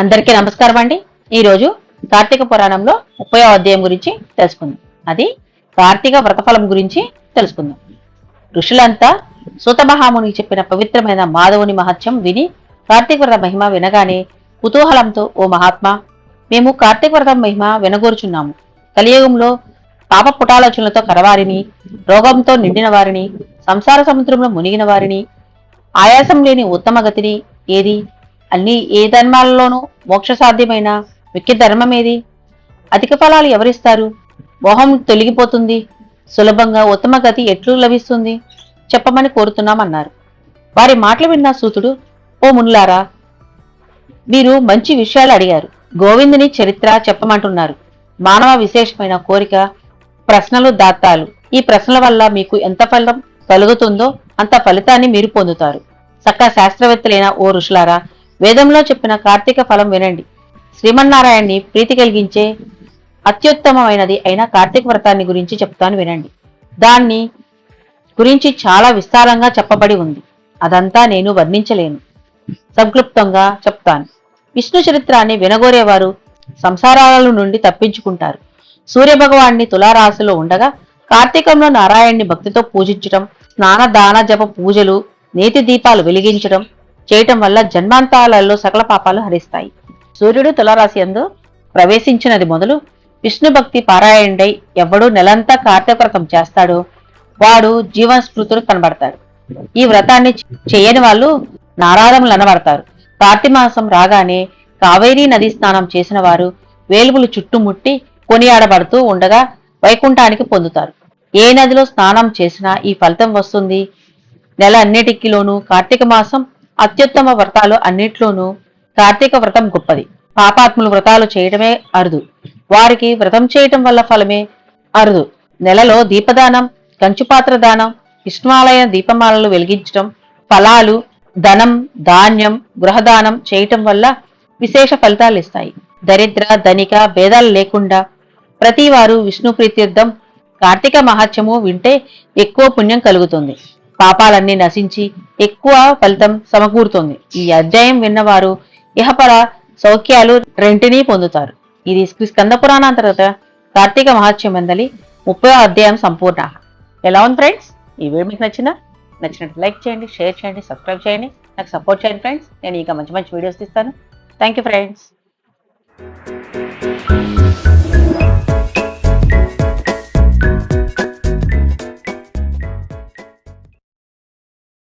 అందరికీ నమస్కారం అండి. ఈరోజు కార్తీక పురాణంలో ముప్పై అధ్యాయం గురించి తెలుసుకుందాం. అది కార్తీక వ్రతఫలం గురించి తెలుసుకుందాం. ఋషులంతా సూతమహాముని చెప్పిన పవిత్రమైన మాధవుని మహత్యం విని కార్తీక వ్రత మహిమ వినగానే కుతూహలంతో ఓ మహాత్మా మేము కార్తీక వ్రతం మహిమ వినగోరుచున్నాము. కలియుగంలో పాప పుటాలోచనలతో కరవారిని రోగంతో నిండిన వారిని సంసార సముద్రంలో మునిగిన వారిని ఆయాసం లేని ఉత్తమ గతిని ఏది అన్ని ఏ ధర్మాలలోనూ మోక్ష సాధ్యమైన ముఖ్య ధర్మం ఏది? అధిక ఫలాలు ఎవరిస్తారు? మోహం తొలగిపోతుంది. సులభంగా ఉత్తమ గతి ఎట్లు లభిస్తుంది? చెప్పమని కోరుతున్నామన్నారు. వారి మాటలు విన్న సూతుడు ఓ మునులారా మీరు మంచి విషయాలు అడిగారు. గోవిందుని చరిత్ర చెప్పమంటున్నారు. మానవ విశేషమైన కోరిక ప్రశ్నలు దాత్తాలు. ఈ ప్రశ్నల వల్ల మీకు ఎంత ఫలం కలుగుతుందో అంత ఫలితాన్ని మీరు పొందుతారు. సక్క శాస్త్రవేత్తలైన ఓ ఋషులారా వేదంలో చెప్పిన కార్తీక ఫలం వినండి. శ్రీమన్నారాయణ్ణి ప్రీతి కలిగించే అత్యుత్తమమైనది అయిన కార్తీక వ్రతాన్ని గురించి చెప్తాను వినండి. దాన్ని గురించి చాలా విస్తారంగా చెప్పబడి ఉంది. అదంతా నేను వర్ణించలేను. సంక్లుప్తంగా చెప్తాను. విష్ణు చరిత్రాన్ని వినగోరేవారు సంసారాల నుండి తప్పించుకుంటారు. సూర్యభగవాన్ని తులారాశిలో ఉండగా కార్తీకంలో నారాయణ్ణి భక్తితో పూజించటం స్నాన దాన జప పూజలు నేతి దీపాలు వెలిగించడం చేయటం వల్ల జన్మాంతాలలో సకల పాపాలు హరిస్తాయి. సూర్యుడు తులారాశి యందు ప్రవేశించినది మొదలు విష్ణు భక్తి పారాయణుడై ఎవడు నెలంతా కార్తీక వ్రతం చేస్తాడో వాడు జీవన స్మృతులు కనబడతాడు. ఈ వ్రతాన్ని చేయని వాళ్ళు నారాయణములు అనబడతారు. కార్తీ మాసం రాగానే కావేరీ నదీ స్నానం చేసిన వారు వేలుపులు చుట్టుముట్టి కొనియాడబడుతూ ఉండగా వైకుంఠానికి పొందుతారు. ఏ నదిలో స్నానం చేసినా ఈ ఫలితం వస్తుంది. నెల అన్నిటికీలోనూ కార్తీక మాసం అత్యుత్తమ వ్రతాలు అన్నిట్లోనూ కార్తీక వ్రతం గొప్పది. పాపాత్ములు వ్రతాలు చేయటమే అరుదు. వారికి వ్రతం చేయటం వల్ల ఫలమే అరుదు. నెలలో దీపదానం కంచుపాత్ర దానం విష్ణువాలయ దీపమాలలు వెలిగించటం ఫలాలు ధనం ధాన్యం గృహదానం చేయటం వల్ల విశేష ఫలితాలు ఇస్తాయి. దరిద్ర ధనిక భేదాలు లేకుండా ప్రతి వారు విష్ణు ప్రీత్యర్థం కార్తీక మహాత్యము వింటే ఎక్కువ పుణ్యం కలుగుతుంది. పాపాలన్నీ నశించి ఎక్కువ ఫలితం సమకూరుతుంది. ఈ అధ్యాయం విన్నవారు ఇహపర సౌఖ్యాలు రెంటినీ పొందుతారు. ఇది స్కంద పురాణాంతర్గత కార్తీక మహత్యం మందలి ముప్పై అధ్యాయం సంపూర్ణ ఎలా ఉంది ఫ్రెండ్స్? ఈ వీడియో మీకు నచ్చిన నచ్చినట్టు లైక్ చేయండి షేర్ చేయండి సబ్స్క్రైబ్ చేయండి. నాకు సపోర్ట్ చేయండి ఫ్రెండ్స్. నేను ఇంకా మంచి మంచి వీడియోస్ తీస్తాను. Thank you friends.